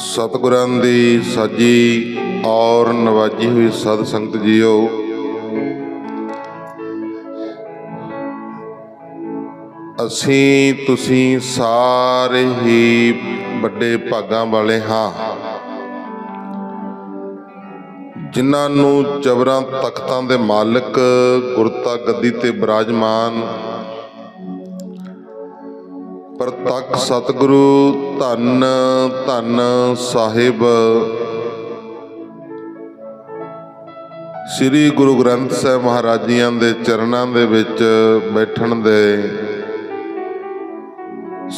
ਸਤਿਗੁਰਾਂ ਦੀ ਸਾਜੀ ਔਰ ਨਵਾਜੀ ਹੋਈ ਸਤ ਸੰਗਤ ਜੀਓ। ਅਸੀਂ ਤੁਸੀਂ ਸਾਰੇ ਹੀ ਵੱਡੇ ਭਾਗਾਂ ਵਾਲੇ ਹਾਂ। ਜਿਨ੍ਹਾਂ ਨੂੰ ਚਵਰਾਂ ਤਖਤਾਂ ਦੇ ਮਾਲਕ, ਗੁਰਤਾ ਗੱਦੀ ਤੇ ਬਿਰਾਜਮਾਨ ਸਤਿਗੁਰੂ ਧੰਨ ਧੰਨ ਸਾਹਿਬ। ਸ੍ਰੀ ਗੁਰੂ ਗ੍ਰੰਥ ਸਾਹਿਬ ਮਹਾਰਾਜ ਜੀਆਂ ਦੇ ਚਰਨਾਂ ਦੇ ਵਿੱਚ ਬੈਠਣ ਦੇ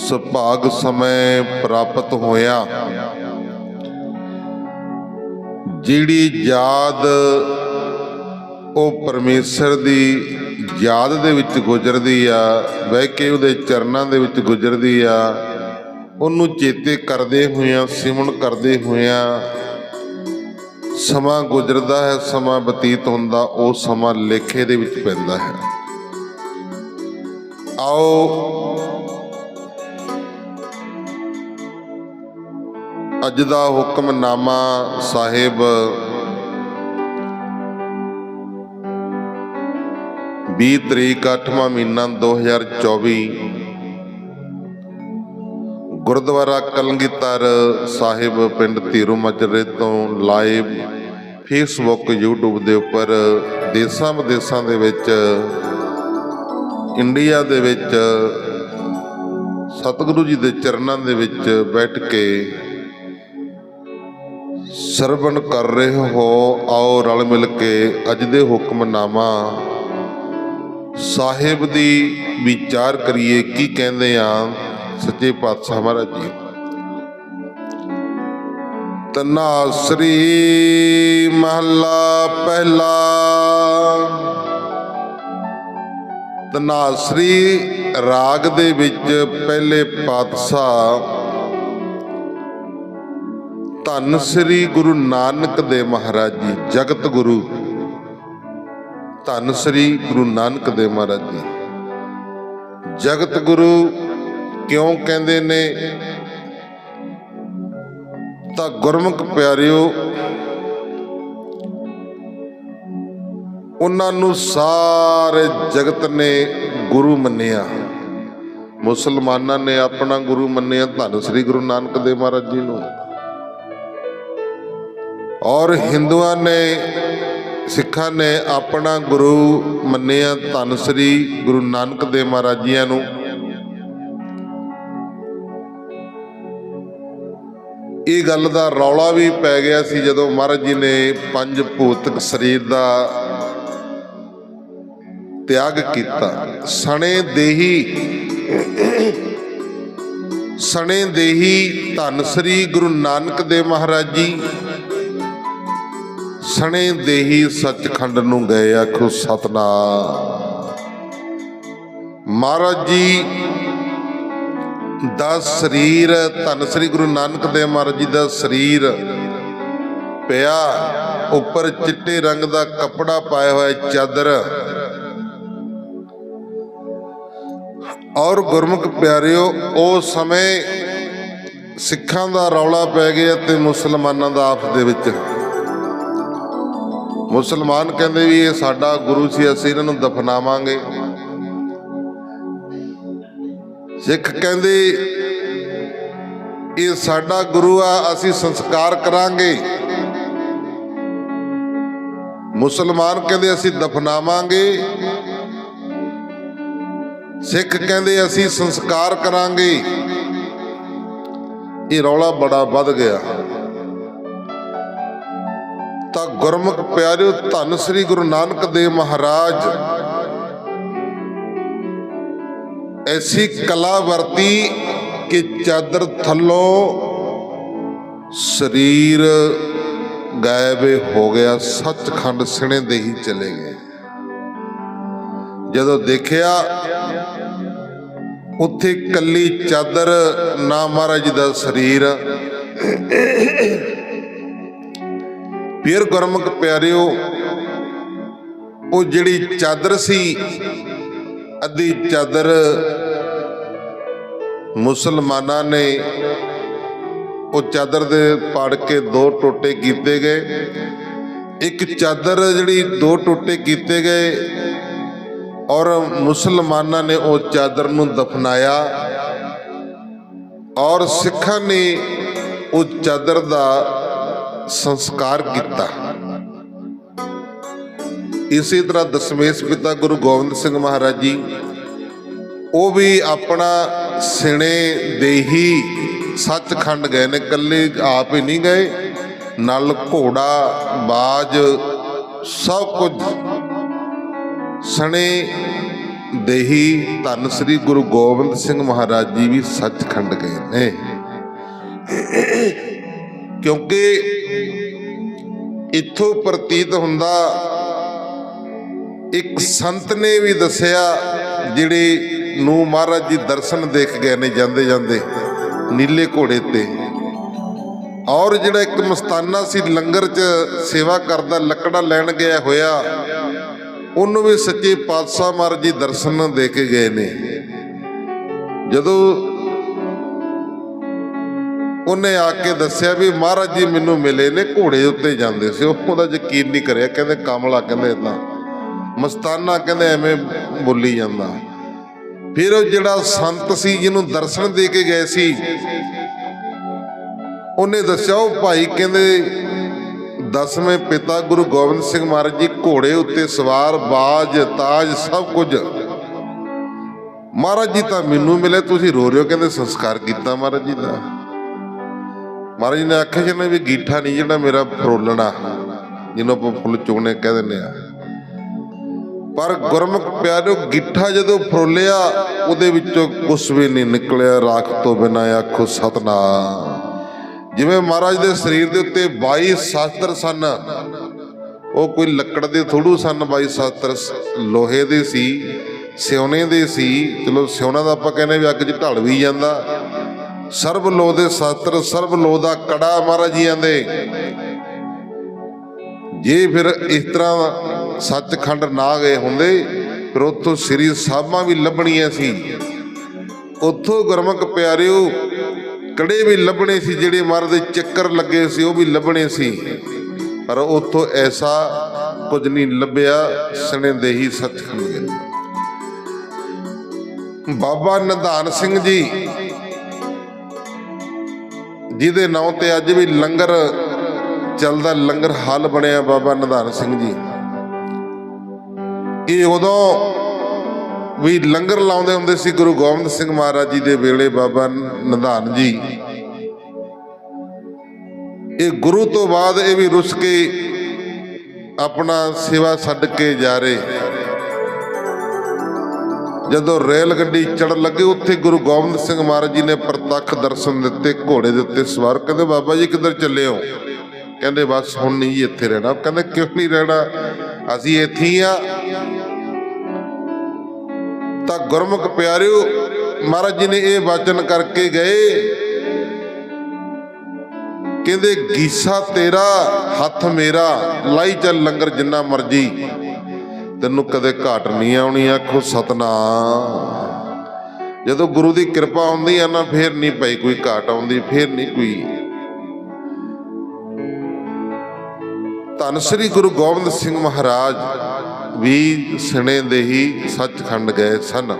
ਸੁਭਾਗ ਸਮੇਂ ਪ੍ਰਾਪਤ ਹੋਇਆ। ਜਿਹੜੀ ਯਾਦ ਉਹ ਪਰਮੇਸ਼ਰ ਦੀ ਯਾਦ ਦੇ ਵਿੱਚ ਗੁਜ਼ਰਦੀ ਆ, ਬਹਿ ਕੇ ਉਹਦੇ ਚਰਨਾਂ ਦੇ ਵਿੱਚ ਗੁਜ਼ਰਦੀ ਆ। ਉਹਨੂੰ ਚੇਤੇ ਕਰਦੇ ਹੋਇਆਂ, ਸਿਮਰਨ ਕਰਦੇ ਹੋਇਆਂ ਸਮਾਂ ਗੁਜ਼ਰਦਾ ਹੈ, ਸਮਾਂ ਬਤੀਤ ਹੁੰਦਾ, ਉਹ ਸਮਾਂ ਲੇਖੇ ਦੇ ਵਿੱਚ ਪੈਂਦਾ ਹੈ। ਆਓ, ਅੱਜ ਦਾ ਹੁਕਮਨਾਮਾ ਸਾਹਿਬ 20 ਤਰੀਕ 8ਵਾਂ ਮਹੀਨਾ 2024 ਗੁਰਦੁਆਰਾ ਕਲਗੀਧਰ ਸਾਹਿਬ, ਪਿੰਡ ਧੀਰੂ ਮਜਰੇ ਤੋਂ ਲਾਈਵ ਫੇਸਬੁੱਕ YouTube ਦੇ ਉੱਪਰ ਦੇਸਾਂ ਵਿਦੇਸਾਂ ਦੇ ਵਿੱਚ ਇੰਡੀਆ ਦੇ ਵਿੱਚ, ਸਤਿਗੁਰੂ ਜੀ ਦੇ ਚਰਨਾਂ ਦੇ ਵਿੱਚ ਬੈਠ ਕੇ ਸਰਵਣ ਕਰ ਰਹੇ ਹੋ। ਆਓ ਰਲ ਮਿਲ ਕੇ ਅੱਜ ਦੇ ਹੁਕਮਨਾਮਾ ਸਾਹਿਬ ਦੀ ਵਿਚਾਰ ਕਰੀਏ, ਕੀ ਕਹਿੰਦੇ ਆ ਸੱਚੇ ਪਾਤਸ਼ਾਹ ਮਹਾਰਾਜ ਜੀ? ਤਨਾਸਰੀ ਮਹੱਲਾ ਪਹਿਲਾ। ਤਨਾਸਰੀ ਰਾਗ ਦੇ ਵਿੱਚ ਪਹਿਲੇ ਪਾਤਸ਼ਾਹ, ਧੰਨ ਸ੍ਰੀ ਗੁਰੂ ਨਾਨਕ ਦੇਵ ਮਹਾਰਾਜ ਜੀ, ਜਗਤ ਗੁਰੂ ਧੰਨ ਸ੍ਰੀ ਗੁਰੂ ਨਾਨਕ ਦੇਵ ਮਹਾਰਾਜ ਜੀ। ਜਗਤ ਗੁਰੂ ਕਿਉਂ ਕਹਿੰਦੇ ਨੇ? ਤਾਂ ਗੁਰਮੁਖ ਪਿਆਰਿਓ, ਉਹਨਾਂ ਨੂੰ ਸਾਰੇ ਜਗਤ ਨੇ ਗੁਰੂ ਮੰਨਿਆ। ਮੁਸਲਮਾਨਾਂ ਨੇ ਆਪਣਾ ਗੁਰੂ ਮੰਨਿਆ ਧੰਨ ਸ੍ਰੀ ਗੁਰੂ ਨਾਨਕ ਦੇਵ ਮਹਾਰਾਜ ਜੀ ਨੂੰ। ਔਰ ਹਿੰਦੂਆਂ ਨੇ ਸਿੱਖਾਂ ਨੇ ਆਪਣਾ ਗੁਰੂ ਮੰਨਿਆ ਧੰਨ ਸ੍ਰੀ ਗੁਰੂ ਨਾਨਕ ਦੇਵ ਮਹਾਰਾਜ ਜੀਆਂ ਨੂੰ। ਇਹ ਗੱਲ ਦਾ ਰੌਲਾ ਵੀ ਪੈ ਗਿਆ ਸੀ ਜਦੋਂ ਮਹਾਰਾਜ ਜੀ ਨੇ ਪੰਜ ਭੂਤਕ ਸਰੀਰ ਦਾ ਤਿਆਗ ਕੀਤਾ। ਸਣੇ ਦੇਹੀ ਸਣੇ ਦੇਹੀ ਧੰਨ ਸ੍ਰੀ ਗੁਰੂ ਨਾਨਕ ਦੇਵ ਮਹਾਰਾਜ ਜੀ ਸਣੇ ਦੇਹੀ ਸੱਚਖੰਡ ਨੂੰ ਗਏ ਆਖੋ ਸਤਨਾਮ। ਮਹਾਰਾਜ ਜੀ, ਦਾ ਸਰੀਰ, ਧੰਨ ਸ੍ਰੀ ਗੁਰੂ ਨਾਨਕ ਦੇਵ ਮਹਾਰਾਜ ਜੀ ਦਾ ਸਰੀਰ ਪਿਆ, ਉੱਪਰ ਚਿੱਟੇ ਰੰਗ ਦਾ ਕੱਪੜਾ ਪਾਇਆ ਹੋਇਆ ਚਾਦਰ। ਔਰ ਗੁਰਮੁਖ ਪਿਆਰਿਓ, ਉਹ ਸਮੇਂ ਸਿੱਖਾਂ ਦਾ ਰੌਲਾ ਪੈ ਗਿਆ ਤੇ ਮੁਸਲਮਾਨਾਂ ਦਾ ਆਪਸ ਦੇ ਵਿੱਚ। ਮੁਸਲਮਾਨ ਕਹਿੰਦੇ ਵੀ ਇਹ ਸਾਡਾ ਗੁਰੂ ਸੀ, ਅਸੀਂ ਇਹਨਾਂ ਨੂੰ ਦਫਨਾਵਾਂਗੇ। ਸਿੱਖ ਕਹਿੰਦੇ, ਇਹ ਸਾਡਾ ਗੁਰੂ ਆ, ਅਸੀਂ ਸੰਸਕਾਰ ਕਰਾਂਗੇ। ਮੁਸਲਮਾਨ ਕਹਿੰਦੇ, ਅਸੀਂ ਦਫਨਾਵਾਂਗੇ। ਸਿੱਖ ਕਹਿੰਦੇ, ਅਸੀਂ ਸੰਸਕਾਰ ਕਰਾਂਗੇ। ਇਹ ਰੌਲਾ ਬੜਾ ਵੱਧ ਗਿਆ। ਤਾਂ ਗੁਰਮੁਖ ਪਿਆਰਿਓ, ਧੰਨ ਸ੍ਰੀ ਗੁਰੂ ਨਾਨਕ ਦੇਵ ਮਹਾਰਾਜ। ਐਸੀ ਕਲਾ ਵਰਤੀ ਕਿ ਚਾਦਰ ਥੱਲੋਂ ਸਰੀਰ ਗਾਇਬ ਹੋ ਗਿਆ, ਸੱਚਖੰਡ ਸਿਣੇ ਦੇ ਹੀ ਚਲੇ ਗਏ। ਜਦੋਂ ਦੇਖਿਆ, ਉੱਥੇ ਕੱਲੀ ਚਾਦਰ ਨਾ ਮਹਾਰਾਜ ਜੀ ਦਾ ਸਰੀਰ। ਫਿਰ ਗੁਰਮੁਖ ਪਿਆਰਿਓ, ਉਹ ਜਿਹੜੀ ਚਾਦਰ ਸੀ, ਅੱਧੀ ਚਾਦਰ ਮੁਸਲਮਾਨਾਂ ਨੇ ਉਹ ਚਾਦਰ ਦੇ ਪਾੜ ਕੇ ਦੋ ਟੋਟੇ ਕੀਤੇ ਗਏ। ਇੱਕ ਚਾਦਰ ਜਿਹੜੀ ਦੋ ਟੋਟੇ ਕੀਤੇ ਗਏ ਔਰ ਮੁਸਲਮਾਨਾਂ ਨੇ ਉਹ ਚਾਦਰ ਨੂੰ ਦਫਨਾਇਆ ਔਰ ਸਿੱਖਾਂ ਨੇ ਉਹ ਚਾਦਰ ਦਾ ਸੰਸਕਾਰ ਕੀਤਾ। ਇਸੇ ਤਰ੍ਹਾਂ ਦਸ਼ਮੇਸ਼ ਪਿਤਾ ਗੁਰੂ ਗੋਬਿੰਦ ਸਿੰਘ ਮਹਾਰਾਜ ਜੀ, ਉਹ ਵੀ ਆਪਣਾ ਸਿਣੇ ਦੇ ਹੀ ਸੱਚਖੰਡ ਗਏ ਨੇ, ਇਕੱਲੇ ਆਪ ਹੀ ਨਹੀਂ ਗਏ। ਨਾਲ, ਘੋੜਾ, ਬਾਜ, ਸਭ ਕੁਝ ਸਣੇ ਦੇਹੀ ਧੰਨ ਸ੍ਰੀ ਗੁਰੂ ਗੋਬਿੰਦ ਸਿੰਘ ਮਹਾਰਾਜ ਜੀ ਵੀ ਸੱਚਖੰਡ ਗਏ ਨੇ। ਕਿਉਂਕਿ ਇੱਥੋਂ ਪ੍ਰਤੀਤ ਹੁੰਦਾ। ਇੱਕ ਸੰਤ ਨੇ ਵੀ ਦੱਸਿਆ, ਜਿਹੜੇ ਨੂੰ ਮਹਾਰਾਜ ਜੀ ਦਰਸ਼ਨ ਦੇਖ ਗਏ ਨੇ ਜਾਂਦੇ ਜਾਂਦੇ ਨੀਲੇ ਘੋੜੇ ਤੇ। ਔਰ ਜਿਹੜਾ ਇੱਕ ਮਸਤਾਨਾ ਸੀ, ਲੰਗਰ 'ਚ ਸੇਵਾ ਕਰਦਾ, ਲੱਕੜਾ ਲੈਣ ਗਿਆ ਹੋਇਆ, ਉਹਨੂੰ ਵੀ ਸੱਚੇ ਪਾਤਸ਼ਾਹ ਮਹਾਰਾਜ ਜੀ ਦਰਸ਼ਨ ਦੇ ਕੇ ਗਏ ਨੇ। ਜਦੋਂ ਉਹਨੇ ਆ ਕੇ ਦੱਸਿਆ ਵੀ ਮਹਾਰਾਜ ਜੀ ਮੈਨੂੰ ਮਿਲੇ ਨੇ ਘੋੜੇ ਉੱਤੇ ਜਾਂਦੇ ਸੀ। ਉਹਦਾ ਯਕੀਨ ਨਹੀਂ ਕਰਿਆ। ਕਹਿੰਦੇ ਕਮਲਾ, ਕਹਿੰਦੇ ਇਦਾਂ ਮਸਤਾਨਾ ਕਹਿੰਦੇ ਐਵੇਂ ਬੋਲੀ ਜਾਂਦਾ। ਫਿਰ ਉਹ ਜਿਹੜਾ ਸੰਤ ਸੀ, ਜਿਹਨੂੰ ਦਰਸ਼ਨ ਦੇ ਕੇ ਗਏ ਸੀ, ਉਹਨੇ ਦੱਸਿਆ, ਉਹ ਭਾਈ ਕਹਿੰਦੇ, ਦਸਵੇਂ ਪਿਤਾ ਗੁਰੂ ਗੋਬਿੰਦ ਸਿੰਘ ਮਹਾਰਾਜ ਜੀ, ਘੋੜੇ ਉੱਤੇ ਸਵਾਰ, ਬਾਜ, ਤਾਜ, ਸਭ ਕੁਝ। ਮਹਾਰਾਜ ਜੀ ਤਾਂ ਮੈਨੂੰ ਮਿਲੇ, ਤੁਸੀਂ ਰੋ ਰਹੇ ਹੋ? ਕਹਿੰਦੇ, ਸੰਸਕਾਰ ਕੀਤਾ ਮਹਾਰਾਜ ਜੀ ਦਾ। ਮਹਾਰਾਜ ਜੀ ਨੇ ਆਖਿਆ ਜੀ ਵੀ ਗੀਠਾ ਨਹੀਂ ਜਿਹੜਾ ਮੇਰਾ ਫਰੋਲਣਾ, ਜਿਹਨੂੰ ਆਪਾਂ ਫੁੱਲ ਚੁਗਣੇ ਕਹਿ ਦਿੰਦੇ ਆ। ਪਰ ਗੁਰਮੁਖ ਪਿਆਰਿਓ, ਗਿੱਠਾ ਜਦੋਂ ਫਰੋਲਿਆ, ਉਹਦੇ ਵਿੱਚੋਂ ਕੁਛ ਵੀ ਨਹੀਂ ਨਿਕਲਿਆ, ਰਾਖ ਤੋਂ ਬਿਨਾ ਆਖੋ ਸਤਨਾਮ। ਜਿਵੇਂ ਮਹਾਰਾਜ ਦੇ ਸਰੀਰ ਦੇ ਉੱਤੇ 22 ਸ਼ਾਸਤਰ ਸਨ, ਉਹ ਕੋਈ ਲੱਕੜ ਦੇ ਥੋੜੂ ਸਨ 22 ਸ਼ਾਸਤਰ ਲੋਹੇ ਦੇ ਸੀ ਸਿਉਨੇ ਦੇ ਸੀ। ਚਲੋ ਸਿਉਨਾ ਦਾ ਆਪਾਂ ਕਹਿੰਦੇ ਵੀ ਅੱਗ 'ਚ ਢਲ ਵੀ ਜਾਂਦਾ। ਸਰਬ ਲੋ ਦੇ ਸ਼ਾਸਤਰ ਸਰਬ ਲੋ ਦਾ ਕੜਾ ਮਹਾਰਾਜ ਜੀਆਂ ਦੇ ਜੇ ਫਿਰ ਇਸ ਤਰ੍ਹਾਂ ਸੱਚਖੰਡ ਨਾ ਗਏ ਹੁੰਦੇ, ਫਿਰ ਉੱਥੋਂ ਸ੍ਰੀ ਸਾਹਿਬਾਂ ਵੀ ਲੱਭਣੀਆਂ ਸੀ। ਉੱਥੋਂ ਗੁਰਮੁਖ ਪਿਆਰਿਓ, ਕੜੇ ਵੀ ਲੱਭਣੇ ਸੀ, ਜਿਹੜੇ ਮਹਾਰਾਜ ਦੇ ਚੱਕਰ ਲੱਗੇ ਸੀ, ਉਹ ਵੀ ਲੱਭਣੇ ਸੀ। ਪਰ ਉੱਥੋਂ ਐਸਾ ਕੁਝ ਨਹੀਂ ਲੱਭਿਆ, ਸਣੇ ਦੇ ਹੀ ਸੱਚਖੰਡ ਗਏ ਬਾਬਾ ਨਿਧਾਨ ਸਿੰਘ ਜੀ ਜਿਹਦੇ ਨਾਂ ਤੇ ਅੱਜ ਵੀ ਲੰਗਰ ਚੱਲਦਾ, ਲੰਗਰ ਹਾਲ ਬਣਿਆ ਬਾਬਾ ਨਿਧਾਨ ਸਿੰਘ ਜੀ। ਇਹ ਉਦੋਂ ਵੀ ਲੰਗਰ ਲਾਉਂਦੇ ਹੁੰਦੇ ਸੀ ਗੁਰੂ ਗੋਬਿੰਦ ਸਿੰਘ ਮਹਾਰਾਜ ਜੀ ਦੇ ਵੇਲੇ ਬਾਬਾ ਨਿਧਾਨ ਜੀ। ਇਹ ਗੁਰੂ ਤੋਂ ਬਾਅਦ ਇਹ ਵੀ ਰੁੱਸ ਕੇ ਆਪਣਾ ਸੇਵਾ ਛੱਡ ਕੇ ਜਾ ਰਹੇ। ਜਦੋਂ ਰੇਲ ਗੱਡੀ ਚੜਨ ਲੱਗੇ, ਉੱਥੇ ਗੁਰੂ ਗੋਬਿੰਦ ਸਿੰਘ ਮਹਾਰਾਜ ਜੀ ਨੇ ਪ੍ਰਤੱਖ ਦਰਸ਼ਨ ਦਿੱਤੇ, ਘੋੜੇ ਦੇ ਉੱਤੇ ਸਵਾਰ। ਕਹਿੰਦੇ, ਬਾਬਾ ਜੀ, ਕਿੱਧਰ ਚੱਲੇ ਹੋ? ਕਹਿੰਦੇ, ਬਸ, ਹੁਣ ਨਹੀਂ ਇੱਥੇ ਰਹਿਣਾ। ਕਹਿੰਦੇ, ਕਿਉਂ ਨਹੀਂ ਰਹਿਣਾ? ਅਸੀਂ ਇੱਥੇ ਹੀ ਆ। ਤਾਂ ਗੁਰਮੁਖ ਪਿਆਰਿਓ, ਮਹਾਰਾਜ ਜੀ ਨੇ ਇਹ ਵਾਚਨ ਕਰਕੇ ਗਏ। ਕਹਿੰਦੇ, ਗੀਸਾ ਤੇਰਾ, ਹੱਥ ਮੇਰਾ, ਲਾਈ ਚੱਲ ਲੰਗਰ ਜਿੰਨਾ ਮਰਜ਼ੀ। ਤੈਨੂੰ ਕਦੇ ਘਾਟ ਨਹੀਂ ਆਉਣੀ, ਆਖੋ ਸਤਨਾਮ। ਜਦੋਂ ਗੁਰੂ ਦੀ ਕਿਰਪਾ ਆਉਂਦੀ ਆ ਨਾ, ਫੇਰ ਨਹੀਂ ਪਈ ਕੋਈ ਘਾਟ ਆਉਂਦੀ, ਫੇਰ ਨਹੀਂ ਕੋਈ। ਧੰਨ ਸ੍ਰੀ ਗੁਰੂ ਗੋਬਿੰਦ ਸਿੰਘ ਮਹਾਰਾਜ ਵੀ ਸਣੇ ਦੇ ਹੀ ਸੱਚਖੰਡ ਗਏ ਸਨ।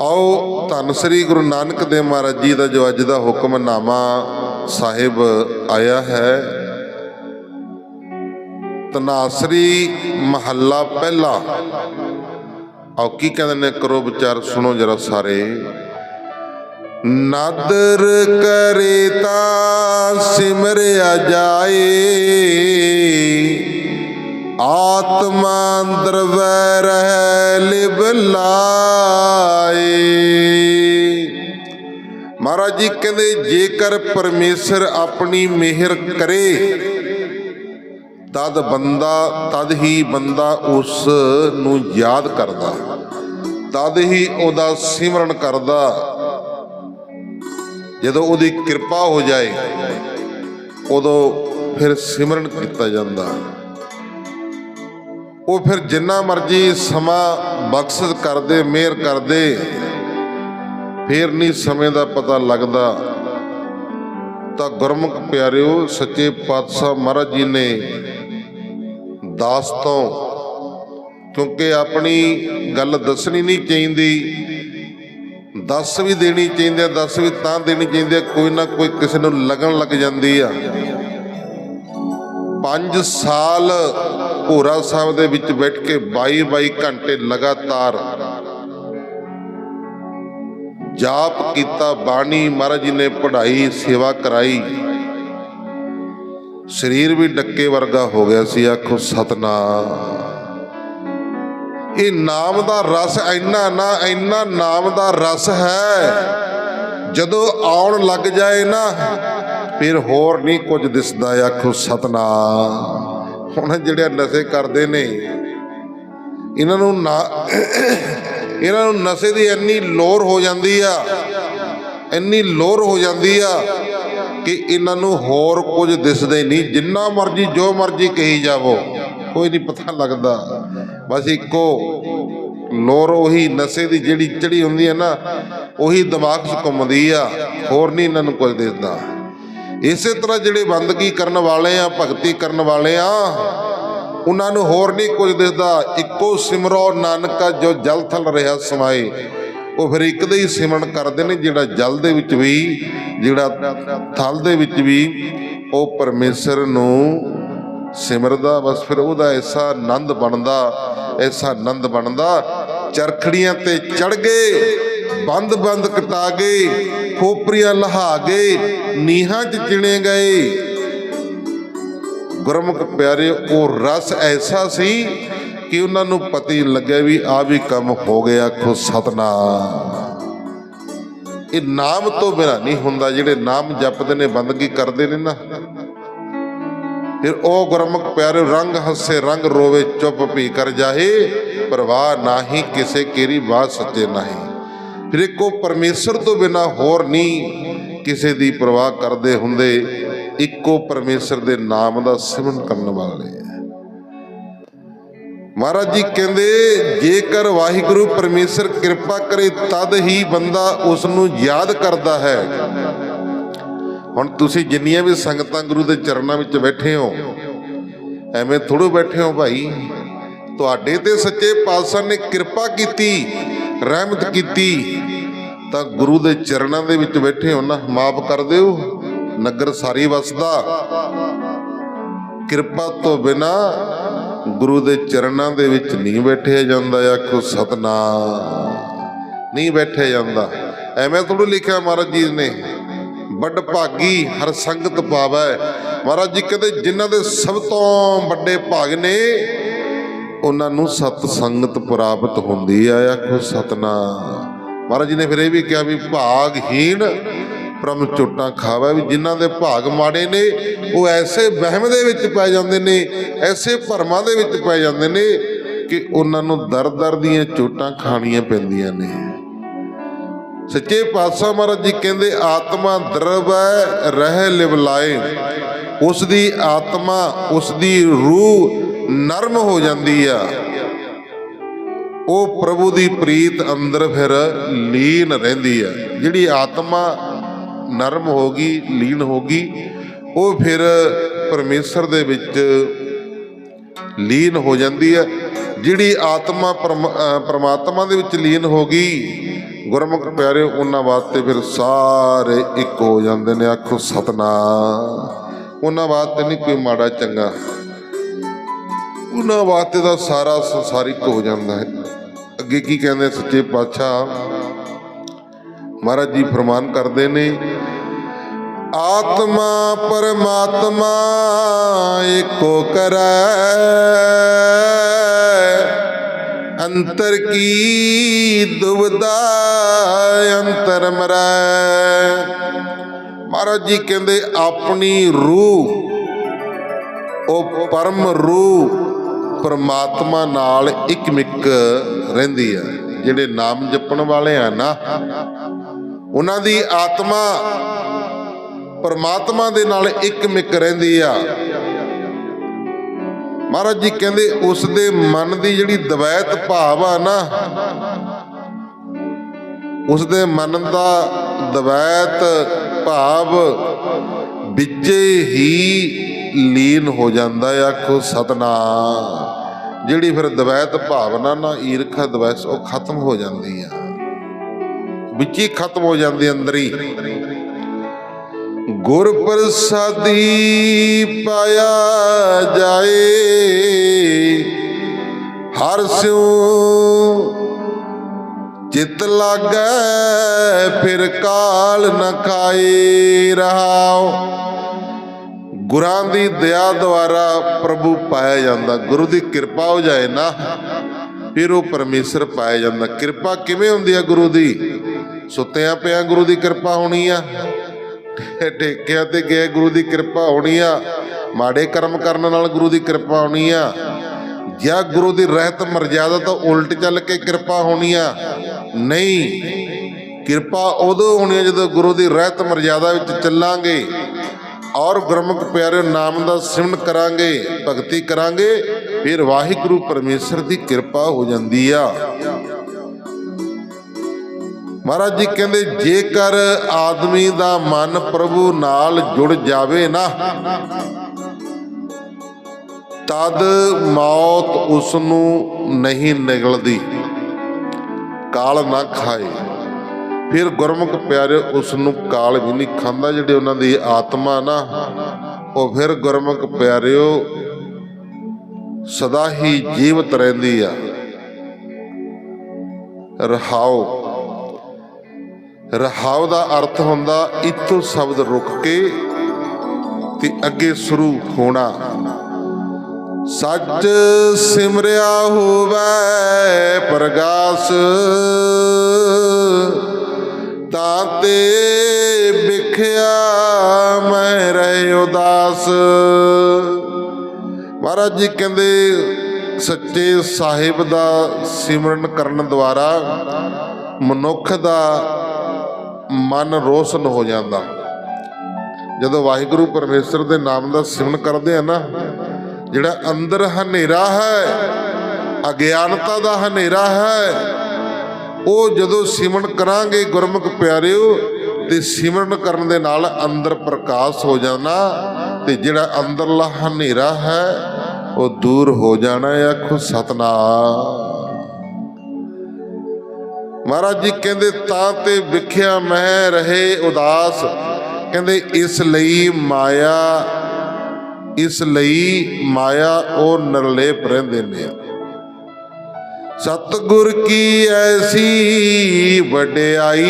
ਆਓ ਧੰਨ ਸ੍ਰੀ ਗੁਰੂ ਨਾਨਕ ਦੇਵ ਮਹਾਰਾਜ ਜੀ ਦਾ ਜੋ ਅੱਜ ਦਾ ਹੁਕਮਨਾਮਾ ਸਾਹਿਬ ਆਇਆ ਹੈ ਤਨਾਸਰੀ ਮਹੱਲਾ ਪਹਿਲਾ। ਆਓ ਕੀ ਕਹਿੰਦੇ ਨੇ ਕਰੋ ਵਿਚਾਰ, ਸੁਣੋ ਜਰਾ ਸਾਰੇ। ਨਾਦਰ ਕਰੇ ਤਾਂ ਸਿਮਰਿਆ ਜਾਏ। ਆਤਮਾ ਅੰਦਰ ਰਹਿ ਲਿਵ ਲਾਏ। ਮਹਾਰਾਜ ਜੀ ਕਹਿੰਦੇ, ਜੇਕਰ ਪਰਮੇਸ਼ਰ ਆਪਣੀ ਮਿਹਰ ਕਰੇ ਤਦ ਬੰਦਾ, ਤਦ ਹੀ ਬੰਦਾ ਉਸ ਨੂੰ ਯਾਦ ਕਰਦਾ। ਤਦ ਹੀ ਉਹਦਾ ਸਿਮਰਨ ਕਰਦਾ। ਜਦੋਂ ਉਹਦੀ ਕਿਰਪਾ ਹੋ ਜਾਏ, ਉਦੋਂ ਫਿਰ ਸਿਮਰਨ ਕੀਤਾ ਜਾਂਦਾ। ਉਹ ਫਿਰ ਜਿੰਨਾ ਮਰਜ਼ੀ ਸਮਾਂ ਬਖਸ਼ਿਸ਼ ਕਰਦੇ, ਮਿਹਰ ਕਰਦੇ, ਫੇਰ ਨਹੀਂ ਸਮੇਂ ਦਾ ਪਤਾ ਲੱਗਦਾ। ਤਾਂ ਗੁਰਮੁਖ ਪਿਆਰਿਓ ਸੱਚੇ ਪਾਤਸ਼ਾਹ ਮਹਾਰਾਜ ਜੀ ਨੇ ਦਾਸ ਤੋਂ, ਕਿਉਂਕਿ ਆਪਣੀ ਗੱਲ ਦੱਸਣੀ ਨਹੀਂ ਚਾਹੀਦੀ, ਦੱਸ ਵੀ ਦੇਣੀ ਚਾਹੀਦੀ ਹੈ, ਦੱਸ ਵੀ ਤਾਂ ਦੇਣੀ ਚਾਹੀਦੀ ਹੈ, ਕੋਈ ਨਾ ਕੋਈ ਕਿਸੇ ਨੂੰ ਲੱਗਣ ਲੱਗ ਜਾਂਦੀ ਆ। 5 ਸਾਲ ਭੋਰਾ ਸਾਹਿਬ ਦੇ ਵਿੱਚ ਬੈਠ ਕੇ 22 22 ਘੰਟੇ ਲਗਾਤਾਰ ਜਾਪ ਕੀਤਾ, ਬਾਣੀ ਮਹਾਰਾਜ ਜੀ ਨੇ ਪੜ੍ਹਾਈ, ਸੇਵਾ ਕਰਾਈ। ਸਰੀਰ ਵੀ ਡੱਕੇ ਵਰਗਾ ਹੋ ਗਿਆ ਸੀ, ਆਖੋ ਸਤਨਾਮ। ਇਹ ਨਾਮ ਦਾ ਰਸ ਇੰਨਾ ਨਾ, ਇੰਨਾ ਨਾਮ ਦਾ ਰਸ ਹੈ। ਜਦੋਂ ਆਉਣ ਲੱਗ ਜਾਏ ਨਾ, ਫਿਰ ਹੋਰ ਨਹੀਂ ਕੁਝ ਦਿਸਦਾ, ਆਖੋ ਸਤਨਾਮ। ਹੁਣ ਜਿਹੜੇ ਨਸ਼ੇ ਕਰਦੇ ਨੇ, ਇਹਨਾਂ ਨੂੰ ਨਾ ਇਹਨਾਂ ਨੂੰ ਨਸ਼ੇ ਦੀ ਇੰਨੀ ਲੋਰ ਹੋ ਜਾਂਦੀ ਆ, ਇੰਨੀ ਲੋਰ ਹੋ ਜਾਂਦੀ ਆ ਕਿ ਇਹਨਾਂ ਨੂੰ ਹੋਰ ਕੁਝ ਦਿਸਦੇ ਨਹੀਂ। ਜਿੰਨਾ ਮਰਜ਼ੀ, ਜੋ ਮਰਜ਼ੀ ਕਹੀ ਜਾਵੋ, ਕੋਈ ਨਹੀਂ ਪਤਾ ਲੱਗਦਾ। ਬਸ ਇੱਕੋ ਲੋਰ, ਉਹੀ ਨਸ਼ੇ ਦੀ ਜਿਹੜੀ ਚੜੀ ਹੁੰਦੀ ਹੈ ਨਾ, ਉਹੀ ਦਿਮਾਗ 'ਚ ਘੁੰਮਦੀ ਆ, ਹੋਰ ਨਹੀਂ ਇਹਨਾਂ ਨੂੰ ਕੁਝ ਦਿਸਦਾ। ਇਸੇ ਤਰ੍ਹਾਂ ਜਿਹੜੇ ਬੰਦਗੀ ਕਰਨ ਵਾਲੇ ਆ, ਭਗਤੀ ਕਰਨ ਵਾਲੇ ਆ ਉਹਨਾਂ ਨੂੰ ਹੋਰ ਨਹੀਂ ਕੁਝ ਦਿਸਦਾ। ਇੱਕੋ ਸਿਮਰੋ ਨਾਨਕਾ ਜੋ ਜਲ ਥਲ ਰਿਹਾ ਸਮਾਏ ਉਹ ਫਿਰ ਇੱਕ ਦੇ ਹੀ ਸਿਮਰਨ ਕਰਦੇ ਨੇ, ਜਿਹੜਾ ਜਲ ਦੇ ਵਿੱਚ ਵੀ, ਜਿਹੜਾ ਥਲ ਦੇ ਵਿੱਚ ਵੀ, ਉਹ ਪਰਮੇਸ਼ਰ ਨੂੰ ਸਿਮਰਦਾ। ਬਸ ਫਿਰ ਉਹਦਾ ਐਸਾ ਆਨੰਦ ਬਣਦਾ, ਐਸਾ ਆਨੰਦ ਬਣਦਾ, ਚਰਖੜੀਆਂ ਤੇ ਚੜ ਗਏ, ਬੰਦ ਬੰਦ ਕਟਾ ਗਏ, ਖੋਪਰੀਆਂ ਲਹਾ ਗਏ, ਨੀਹਾਂ 'ਚ ਚਿਣੇ ਗਏ। ਗੁਰਮੁਖ ਪਿਆਰੇ, ਉਹ ਰਸ ਐਸਾ ਸੀ ਕਿ ਉਹਨਾਂ ਨੂੰ ਪਤਾ ਹੀ ਲੱਗਿਆ ਵੀ ਆ ਵੀ ਕੰਮ ਹੋ ਗਿਆ, ਆਖੋ ਸਤਨਾਮ। ਇਹ ਨਾਮ ਤੋਂ ਬਿਨਾ ਨਹੀਂ ਹੁੰਦਾ, ਜਿਹੜੇ ਨਾਮ ਜਪਦੇ ਨੇ, ਬੰਦਗੀ ਕਰਦੇ ਨੇ ਨਾ। ਫਿਰ ਉਹ ਗੁਰਮੁਖ ਪਿਆਰੇ, ਰੰਗ ਹੱਸੇ, ਰੰਗ ਰੋਵੇ, ਚੁੱਪ ਭੀ ਕਰ ਜਾਹੇ, ਪਰਵਾਹ ਨਾਹੀ, ਕਿਸੇ ਕੇਰੀ ਬਾਤ ਸੱਚੇ ਨਹੀਂ। ਫਿਰ ਇੱਕੋ ਪਰਮੇਸ਼ਰ ਤੋਂ ਬਿਨਾ ਹੋਰ ਨਹੀਂ ਕਿਸੇ ਦੀ ਪਰਵਾਹ ਕਰਦੇ ਹੁੰਦੇ। ਇੱਕੋ ਪਰਮੇਸ਼ਰ ਦੇ ਨਾਮ ਦਾ ਸਿਮਰਨ ਕਰਨ ਵਾਲੇ ਹੈ। ਮਹਾਰਾਜ ਜੀ ਕਹਿੰਦੇ, ਜੇਕਰ ਵਾਹਿਗੁਰੂ ਪਰਮੇਸ਼ਰ ਕਿਰਪਾ ਕਰੇ, ਤਦ ਹੀ ਬੰਦਾ ਉਸ ਨੂੰ ਯਾਦ ਕਰਦਾ ਹੈ। ਹੁਣ ਤੁਸੀਂ ਜਿੰਨੀਆਂ ਵੀ ਸੰਗਤਾਂ ਗੁਰੂ ਦੇ ਚਰਨਾਂ ਵਿੱਚ ਬੈਠੇ ਹੋ, ਐਵੇਂ ਥੋੜੋ ਬੈਠੇ ਹੋ ਭਾਈ। ਤੁਹਾਡੇ ਤੇ ਸੱਚੇ ਪਾਤਸ਼ਾਹ ਨੇ ਕਿਰਪਾ ਕੀਤੀ, ਰਹਿਮਤ ਕੀਤੀ, ਤਾਂ ਗੁਰੂ ਦੇ ਚਰਨਾਂ ਦੇ ਵਿੱਚ ਬੈਠੇ ਹੋ ਨਾ, ਮਾਫ ਕਰ ਦਿਓ। ਨਗਰ ਸਾਰੀ ਵਸਦਾ। ਕਿਰਪਾ ਤੋਂ ਬਿਨਾ ਗੁਰੂ ਦੇ ਚਰਨਾਂ ਦੇ ਵਿੱਚ ਨਹੀਂ ਬੈਠਿਆ ਜਾਂਦਾ, ਆਖੋ ਸਤਨਾਮ। ਨਹੀਂ ਬੈਠਿਆ ਜਾਂਦਾ। ਐਵੇਂ ਥੋੜ੍ਹਾ ਲਿਖਿਆ ਮਹਾਰਾਜ ਜੀ ਨੇ, ਵੱਡ ਭਾਗੀ ਹਰ ਸੰਗਤ ਪਾਵੈ। ਮਹਾਰਾਜ ਜੀ ਕਹਿੰਦੇ ਜਿਨ੍ਹਾਂ ਦੇ ਸਭ ਤੋਂ ਵੱਡੇ ਭਾਗ ਨੇ, ਉਹਨਾਂ ਨੂੰ ਸਤ ਸੰਗਤ ਪ੍ਰਾਪਤ ਹੁੰਦੀ ਆ, ਆਖੋ ਸਤਨਾਮ। ਮਹਾਰਾਜ ਜੀ ਨੇ ਫਿਰ ਇਹ ਵੀ ਕਿਹਾ ਵੀ ਭਾਗਹੀਣ ਪ੍ਰਮ ਚੋਟਾਂ ਖਾਵੇ ਵੀ ਜਿਨ੍ਹਾਂ ਦੇ ਭਾਗ ਮਾੜੇ ਨੇ, ਉਹ ਐਸੇ ਵਹਿਮ ਦੇ ਵਿੱਚ ਪੈ ਜਾਂਦੇ ਨੇ, ਐਸੇ ਭਰਮਾਂ ਦੇ ਵਿੱਚ ਪੈ ਜਾਂਦੇ ਨੇ ਕਿ ਉਹਨਾਂ ਨੂੰ ਦਰ-ਦਰ ਦੀਆਂ ਚੋਟਾਂ ਖਾਣੀਆਂ ਪੈਂਦੀਆਂ ਨੇ। ਸੱਚੇ ਪਾਤਸ਼ਾਹ ਮਹਾਰਾਜ ਜੀ ਕਹਿੰਦੇ, ਆਤਮਾ ਦਰਬੈ ਰਹਿ ਲਿਵਲਾਏ। ਉਸ ਦੀ ਆਤਮਾ ਉਸ ਦੀ ਰੂਹ ਨਰਮ ਹੋ ਜਾਂਦੀ ਆ। ਉਹ ਪ੍ਰਭੂ ਦੀ ਪ੍ਰੀਤ ਅੰਦਰ ਫਿਰ ਲੀਨ ਰਹਿੰਦੀ ਆ। ਜਿਹੜੀ ਆਤਮਾ ਨਰਮ ਹੋ ਗਈ ਲੀਨ ਹੋ ਗਈ ਉਹ ਫਿਰ ਪਰਮੇਸ਼ਰ ਦੇ ਵਿੱਚ ਲੀਨ ਹੋ ਜਾਂਦੀ ਹੈ। ਜਿਹੜੀ ਆਤਮਾ ਪਰਮ- ਅਹ ਦੇ ਵਿੱਚ ਲੀਨ ਹੋ ਗਈ ਗੁਰਮੁਖ ਪਿਆਰੇ ਉਹਨਾਂ ਵਾਸਤੇ ਫਿਰ ਸਾਰੇ ਇੱਕ ਹੋ ਜਾਂਦੇ ਨੇ। ਆਖੋ, ਸਤਨਾਮ। ਉਹਨਾਂ ਵਾਸਤੇ ਨਹੀਂ ਕੋਈ ਮਾੜਾ ਚੰਗਾ। ਉਹਨਾਂ ਵਾਸਤੇ ਦਾ ਸਾਰਾ ਸੰਸਾਰ ਇੱਕ ਹੋ ਜਾਂਦਾ ਹੈ। ਅੱਗੇ ਕੀ ਕਹਿੰਦੇ ਸੱਚੇ ਪਾਤਸ਼ਾਹ? ਮਹਾਰਾਜ ਜੀ ਫਰਮਾਨ ਕਰਦੇ ਨੇ, ਆਤਮਾ ਪਰਮਾਤਮਾ ਏਕੋ ਕਰੈ। ਅੰਤਰ ਕੀ ਦੁਬਦਾ ਅੰਤਰ ਮਰੈ। ਮਹਾਰਾਜ ਜੀ ਕਹਿੰਦੇ, ਆਪਣੀ ਰੂਹ, ਉਹ ਪਰਮ ਰੂਹ ਪਰਮਾਤਮਾ ਨਾਲ ਇਕਮਿਕ ਰਹਿੰਦੀ ਆ, ਜਿਹੜੇ ਨਾਮ ਜਪਣ ਵਾਲੇ ਆ ਨਾ ਉਹਨਾਂ ਦੀ ਆਤਮਾ ਪਰਮਾਤਮਾ ਦੇ ਨਾਲ ਇੱਕ ਇਕਮਿਕ ਰਹਿੰਦੀ ਆ। ਮਹਾਰਾਜ ਜੀ ਕਹਿੰਦੇ ਉਸ ਦੇ ਮਨ ਦੀ ਜਿਹੜੀ ਦਵੈਤ ਭਾਵ ਆ ਨਾ, ਉਸ ਦੇ ਮਨ ਦਾ ਦਵੈਤ ਭਾਵ ਵਿੱਚੇ ਹੀ ਲੀਨ ਹੋ ਜਾਂਦਾ ਹੈ ਆਖੋ ਸਤਨਾ ਜਿਹੜੀ ਫਿਰ ਦਵੈਤ ਭਾਵਨਾ ਨਾ ਈਰਖਾ ਦਵੈਸ ਉਹ ਖਤਮ ਹੋ ਜਾਂਦੀ ਆ। ਵਿੱਚ ਹੀ ਖਤਮ ਹੋ ਜਾਂਦੀ ਅੰਦਰ ਹੀ। ਗੁਰ ਪ੍ਰਸਾਦੀ ਪਾਇਆ ਜਾਏ, ਹਰ ਸਿਉ ਚਿਤ ਲਾਗੈ, ਫਿਰ ਕਾਲ ਨ ਖਾਏ ਰਹਾਉ। ਗੁਰਾਂ ਦੀ ਦਇਆ ਦੁਆਰਾ ਪ੍ਰਭੂ ਪਾਇਆ ਜਾਂਦਾ। ਗੁਰੂ ਦੀ ਕਿਰਪਾ ਹੋ ਜਾਏ ਨਾ, ਫਿਰ ਉਹ ਪਰਮੇਸ਼ਰ ਪਾਇਆ ਜਾਂਦਾ। ਕਿਰਪਾ ਕਿਵੇਂ ਹੁੰਦੀ ਹੈ ਗੁਰੂ ਦੀ? ਸੁੱਤਿਆਂ ਪਿਆ ਗੁਰੂ ਦੀ ਕਿਰਪਾ ਹੋਣੀ ਆ। ਟੇਕਿਆਂ ਤੇ ਗਏ ਗੁਰੂ ਦੀ ਕਿਰਪਾ ਹੋਣੀ ਆ। ਮਾੜੇ ਕਰਮ ਕਰਨ ਨਾਲ ਗੁਰੂ ਦੀ ਕਿਰਪਾ ਹੋਣੀ ਆ। ਜਾਂ ਗੁਰੂ ਦੀ ਰਹਿਤ ਮਰਜ਼ਾਦਾ ਤੋਂ ਉਲਟ ਚੱਲ ਕੇ ਕਿਰਪਾ ਹੋਣੀ ਆ। ਨਹੀਂ, ਕਿਰਪਾ ਉਦੋਂ ਹੋਣੀ ਆ ਜਦੋਂ ਗੁਰੂ ਦੀ ਰਹਿਤ ਮਰਜ਼ਾਦਾ ਵਿੱਚ ਚੱਲਾਂਗੇ। ਔਰ ਗੁਰਮੁਖ ਪਿਆਰੇ ਨਾਮ ਦਾ ਸਿਮਰਨ ਕਰਾਂਗੇ, ਭਗਤੀ ਕਰਾਂਗੇ, ਫਿਰ ਵਾਹਿਗੁਰੂ ਪਰਮੇਸ਼ਰ ਦੀ ਕਿਰਪਾ ਹੋ ਜਾਂਦੀ ਆ। ਮਹਾਰਾਜ ਜੀ ਕਹਿੰਦੇ, ਜੇਕਰ ਆਦਮੀ ਦਾ ਮਨ ਪ੍ਰਭੂ ਨਾਲ ਜੁੜ ਜਾਵੇ ਨਾ, ਤਦ ਮੌਤ ਉਸ ਨੂੰ ਨਹੀਂ ਨਿਗਲਦੀ। ਕਾਲ ਨਾ ਖਾਏ। ਫਿਰ ਗੁਰਮੁਖ ਪਿਆਰੇ ਉਸ ਨੂੰ ਕਾਲ ਵੀ ਨਹੀਂ ਖਾਂਦਾ, ਜਿਹੜੇ ਉਹਨਾਂ ਦੀ ਆਤਮਾ ਨਾ, ਉਹ ਫਿਰ ਗੁਰਮੁਖ ਪਿਆਰਿਓ ਸਦਾ ਹੀ ਜੀਵਤ ਰਹਿੰਦੀ ਆ। ਰਹਾਉ ਰਹਾਉ ਦਾ ਅਰਥ ਹੁੰਦਾ ਇਤੋਂ ਸ਼ਬਦ ਰੁਕ ਕੇ ਤੇ ਅੱਗੇ ਸ਼ੁਰੂ ਹੋਣਾ। ਸੱਚ ਸਿਮਰਿਆ ਹੋਵੇ ਪ੍ਰਗਾਸ, ਤਾਂ ਤੇ ਵਿਖਿਆ ਮੈਂ ਰਹਿ ਉਦਾਸ। ਮਹਾਰਾਜ ਜੀ ਕਹਿੰਦੇ, ਸੱਚੇ ਸਾਹਿਬ ਦਾ ਸਿਮਰਨ ਕਰਨ ਦੁਆਰਾ ਮਨੁੱਖ ਦਾ ਮਨ ਰੋਸ਼ਨ ਹੋ ਜਾਂਦਾ। ਜਦੋਂ ਵਾਹਿਗੁਰੂ ਪਰਮੇਸ਼ਰ ਦੇ ਨਾਮ ਦਾ ਸਿਮਰਨ ਕਰਦੇ ਆ ਨਾ, ਜਿਹੜਾ ਅੰਦਰ ਹਨੇਰਾ ਹੈ, ਅਗਿਆਨਤਾ ਦਾ ਹਨੇਰਾ ਹੈ, ਉਹ ਜਦੋਂ ਸਿਮਰਨ ਕਰਾਂਗੇ ਗੁਰਮੁਖ ਪਿਆਰਿਓ, ਤੇ ਸਿਮਰਨ ਕਰਨ ਦੇ ਨਾਲ ਅੰਦਰ ਪ੍ਰਕਾਸ਼ ਹੋ ਜਾਣਾ, ਤੇ ਜਿਹੜਾ ਅੰਦਰਲਾ ਹਨੇਰਾ ਹੈ, ਉਹ ਦੂਰ ਹੋ ਜਾਣਾ ਆਖੋ ਸਤਨਾਮ। ਮਹਾਰਾਜ ਜੀ ਕਹਿੰਦੇ, ਤਾਂ ਤੇ ਵਿਖਿਆ ਮੈਂ ਰਹੇ ਉਦਾਸ। ਕਹਿੰਦੇ, ਇਸ ਲਈ ਮਾਇਆ, ਇਸ ਲਈ ਮਾਇਆ ਉਹ ਨਿਰਲੇਪ ਰਹਿੰਦੇ ਨੇ। ਸਤਗੁਰ ਕੀ ਐਸੀ ਵਡਿਆਈ?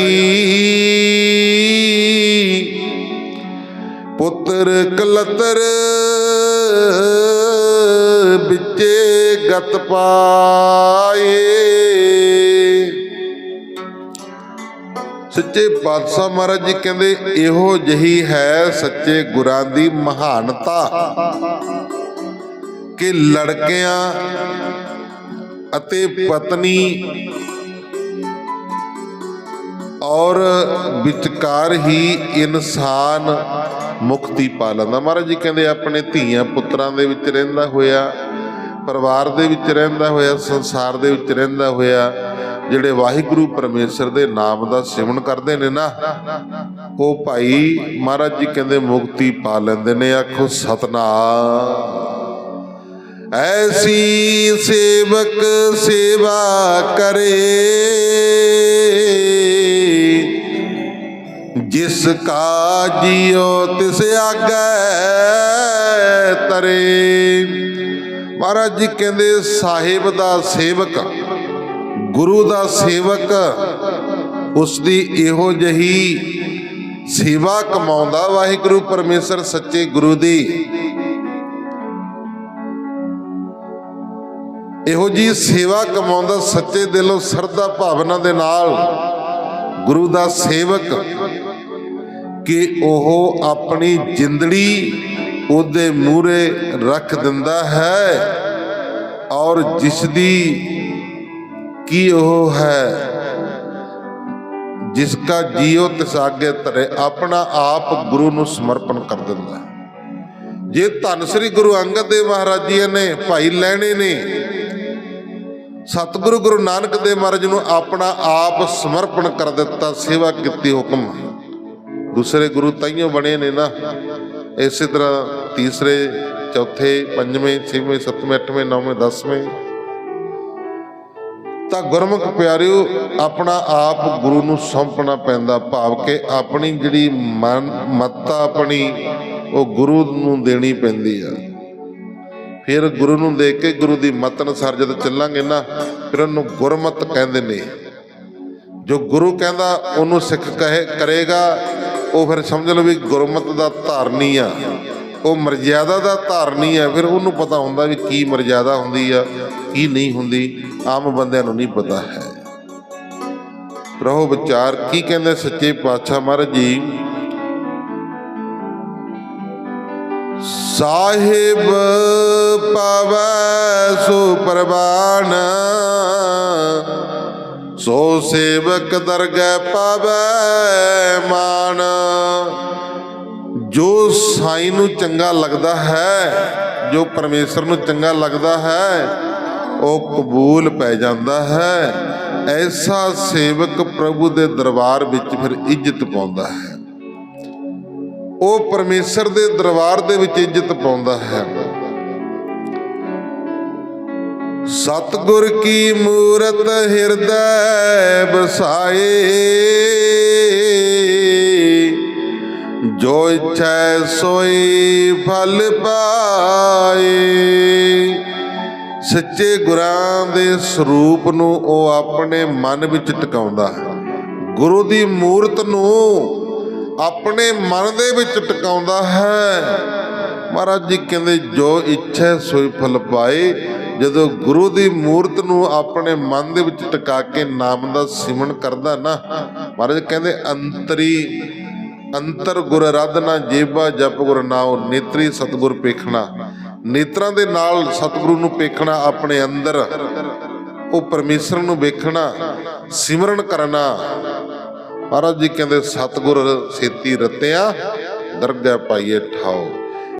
ਪੁੱਤਰ ਕਲਤਰ ਵਿੱਚੇ ਗਤ ਪਾਏ। ਸੱਚੇ ਪਾਤਸ਼ਾਹ ਮਹਾਰਾਜ ਜੀ ਕਹਿੰਦੇ, ਇਹੋ ਜਹੀ ਹੈ ਸੱਚੇ ਗੁਰਾਂ ਦੀ ਮਹਾਨਤਾ ਕਿ ਲੜਕਿਆਂ ਅਤੇ ਪਤਨੀ ਔਰ ਵਿਚਕਾਰ ਹੀ ਇਨਸਾਨ ਮੁਕਤੀ ਪਾ ਲੈਂਦਾ। ਮਹਾਰਾਜ ਜੀ ਕਹਿੰਦੇ, ਆਪਣੇ ਧੀਆਂ ਪੁੱਤਰਾਂ ਦੇ ਵਿੱਚ ਰਹਿੰਦਾ ਹੋਇਆ, ਪਰਿਵਾਰ ਦੇ ਵਿੱਚ ਰਹਿੰਦਾ ਹੋਇਆ, ਸੰਸਾਰ ਦੇ ਵਿੱਚ ਰਹਿੰਦਾ ਹੋਇਆ ਜਿਹੜੇ ਵਾਹਿਗੁਰੂ ਪਰਮੇਸ਼ਰ ਦੇ ਨਾਮ ਦਾ ਸਿਮਰਨ ਕਰਦੇ ਨੇ ਨਾ, ਉਹ ਭਾਈ ਮਹਾਰਾਜ ਜੀ ਕਹਿੰਦੇ ਮੁਕਤੀ ਪਾ ਲੈਂਦੇ ਨੇ, ਆਖੋ ਸਤਨਾਮ। ਐਸੀ ਸੇਵਕ ਸੇਵਾ ਕਰੇ, ਜਿਸ ਕਾ ਜਿਉ ਤਿਸ ਆਗੈ ਤਰੇ। ਮਹਾਰਾਜ ਜੀ ਕਹਿੰਦੇ, ਸਾਹਿਬ ਦਾ ਸੇਵਕ। ਗੁਰੂ ਦਾ ਸੇਵਕ ਉਸ ਦੀ ਇਹੋ ਜਹੀ ਸੇਵਾ ਕਮਾਉਂਦਾ ਵਾਹਿਗੁਰੂ ਪਰਮੇਸ਼ਰ ਸੱਚੇ ਗੁਰੂ ਦੀ। ਇਹੋ ਜੀ ਸੇਵਾ ਕਮਾਉਂਦਾ ਸੱਚੇ ਦਿਲੋਂ ਸਰਦਾ ਭਾਵਨਾ ਦੇ ਨਾਲ ਗੁਰੂ ਦਾ ਸੇਵਕ ਕਿ ਉਹ ਆਪਣੀ ਜਿੰਦੜੀ ਉਹਦੇ ਮੂਹਰੇ ਰੱਖ ਦਿੰਦਾ ਹੈ ਔਰ ਜਿਸ ਦੀ ਕੀ ਉਹ ਹੈ? ਜਿਸ ਕਾ ਜੀਉ ਤਿਸ ਤਰੇ ਆਪਣਾ ਆਪ ਗੁਰੂ ਨੂੰ ਸਮਰਪਣ ਕਰ ਦਿੰਦਾ ਜੇ ਧੰਨ ਸ੍ਰੀ ਗੁਰੂ ਅੰਗਦ ਦੇਵ ਮਹਾਰਾਜ ਜੀ ਨੇ ਭਾਈ ਲੈਣੇ ਨੇ ਸਤਿਗੁਰੂ ਗੁਰੂ ਨਾਨਕ ਦੇਵ ਮਹਾਰਾਜ ਨੂੰ ਆਪਣਾ ਆਪ ਸਮਰਪਣ ਕਰ ਦਿੱਤਾ, ਸੇਵਾ ਕੀਤੀ ਹੁਕਮ ਦੂਸਰੇ ਗੁਰੂ ਤਾਈਓ ਬਣੇ ਨੇ ਨਾ। ਇਸੇ ਤਰ੍ਹਾਂ ਤੀਸਰੇ, ਚੌਥੇ, ਪੰਜਵੇਂ, ਛੇਵੇਂ, ਸੱਤਵੇਂ, ਅੱਠਵੇਂ, ਨੌਵੇਂ, ਦਸਵੇਂ ਤਾਂ ਗੁਰਮੁਖ ਪਿਆਰਿਓ, ਆਪਣਾ ਆਪ ਗੁਰੂ ਨੂੰ ਸੌਂਪਣਾ ਪੈਂਦਾ, ਭਾਵ ਕਿ ਆਪਣੀ ਜਿਹੜੀ ਮਨ, ਮੱਤਾ ਆਪਣੀ, ਉਹ ਗੁਰੂ ਨੂੰ ਦੇਣੀ ਪੈਂਦੀ ਆ। ਫਿਰ ਗੁਰੂ ਨੂੰ ਦੇਖ ਕੇ ਗੁਰੂ ਦੀ ਮੱਤ ਅਨੁਸਾਰ ਜਦ ਚੱਲਾਂਗੇ ਨਾ, ਫਿਰ ਉਹਨੂੰ ਗੁਰਮਤ ਕਹਿੰਦੇ ਨੇ। ਜੋ ਗੁਰੂ ਕਹਿੰਦਾ, ਉਹਨੂੰ ਸਿੱਖ ਕਹੇ, ਕਰੇਗਾ, ਉਹ ਫਿਰ ਸਮਝ ਲਓ ਵੀ ਗੁਰਮਤ ਦਾ ਧਾਰਨੀ ਆ। ਉਹ ਮਰਜ਼ਾਦਾ ਦਾ ਧਾਰਨੀ ਹੈ, ਫਿਰ ਉਹਨੂੰ ਪਤਾ ਹੁੰਦਾ ਵੀ ਕੀ ਮਰਜ਼ਾਦਾ ਹੁੰਦੀ ਆ, ਕੀ ਨਹੀਂ ਹੁੰਦੀ, ਆਮ ਬੰਦਿਆਂ ਨੂੰ ਨਹੀਂ ਪਤਾ ਹੈ। ਪ੍ਰਭੂ ਵਿਚਾਰ, ਕੀ ਕਹਿੰਦੇ ਸੱਚੇ ਪਾਤਸ਼ਾਹ ਮਹਾਰਾਜ ਜੀ? ਸਾਹਿਬ ਪਵੈ ਸੋ ਸੋ ਸੇਵਕ ਦਰਗਹਿ ਪਾਵੈ ਮਾਨ। ਜੋ ਸਾਈ ਨੂੰ ਚੰਗਾ ਲੱਗਦਾ ਹੈ, ਜੋ ਪਰਮੇਸ਼ਰ ਨੂੰ ਚੰਗਾ ਲੱਗਦਾ ਹੈ, ਉਹ ਕਬੂਲ ਪੈ ਜਾਂਦਾ ਹੈ। ਐਸਾ ਸੇਵਕ ਪ੍ਰਭੂ ਦੇ ਦਰਬਾਰ ਵਿੱਚ ਫਿਰ ਇੱਜ਼ਤ ਪਾਉਂਦਾ ਹੈ। ਉਹ ਪਰਮੇਸ਼ਰ ਦੇ ਦਰਬਾਰ ਦੇ ਵਿੱਚ ਇੱਜ਼ਤ ਪਾਉਂਦਾ ਹੈ। ਸਤਗੁਰ ਕੀ ਮੂਰਤ ਹਿਰਦੈ ਬਸਾਏ ਜੋ ਇੱਛੈ ਸੋਈ ਫਲ ਪਾਏ। ਸੱਚੇ ਗੁਰਾਂ ਦੇ ਸਰੂਪ ਨੂੰ ਉਹ ਆਪਣੇ ਮਨ ਵਿੱਚ ਟਿਕਾਉਂਦਾ ਹੈ। ਗੁਰੂ ਦੀ ਮੂਰਤ ਨੂੰ ਆਪਣੇ ਮਨ ਦੇ ਵਿੱਚ ਟਿਕਾਉਂਦਾ ਹੈ। ਮਹਾਰਾਜ ਜੀ ਕਹਿੰਦੇ, ਜੋ ਇੱਛਾ ਸੋਈ ਫਲ ਪਾਏ, ਜਦੋਂ ਗੁਰੂ ਦੀ ਮੂਰਤ ਨੂੰ ਆਪਣੇ ਮਨ ਦੇ ਵਿੱਚ ਟਿਕਾ ਕੇ ਨਾਮ ਦਾ ਸਿਮਰਨ ਕਰਦਾ ਨਾ, ਮਹਾਰਾਜ ਕਹਿੰਦੇ, ਅੰਤਰੀ ਅੰਤਰ ਗੁਰ ਰਦਨਾ ਜੇਬਾ, ਜਪ ਗੁਰ ਨਾਉ, ਨੇਤਰੀ ਸਤਗੁਰ ਪੇਖਣਾ। ਨੇਤਰਾਂ ਦੇ ਨਾਲ ਸਤਿਗੁਰੂ ਨੂੰ ਪੇਖਣਾ, ਆਪਣੇ ਅੰਦਰ ਉਹ ਪਰਮੇਸ਼ਰ ਨੂੰ ਵੇਖਣਾ, ਸਿਮਰਨ ਕਰਨਾ। ਮਹਾਰਾਜ ਜੀ ਕਹਿੰਦੇ, ਸਤਿਗੁਰ ਸੇਤੀ ਰਤਿਆ, ਦਰਗਹਿ ਪਾਈਏ ਠਾਓ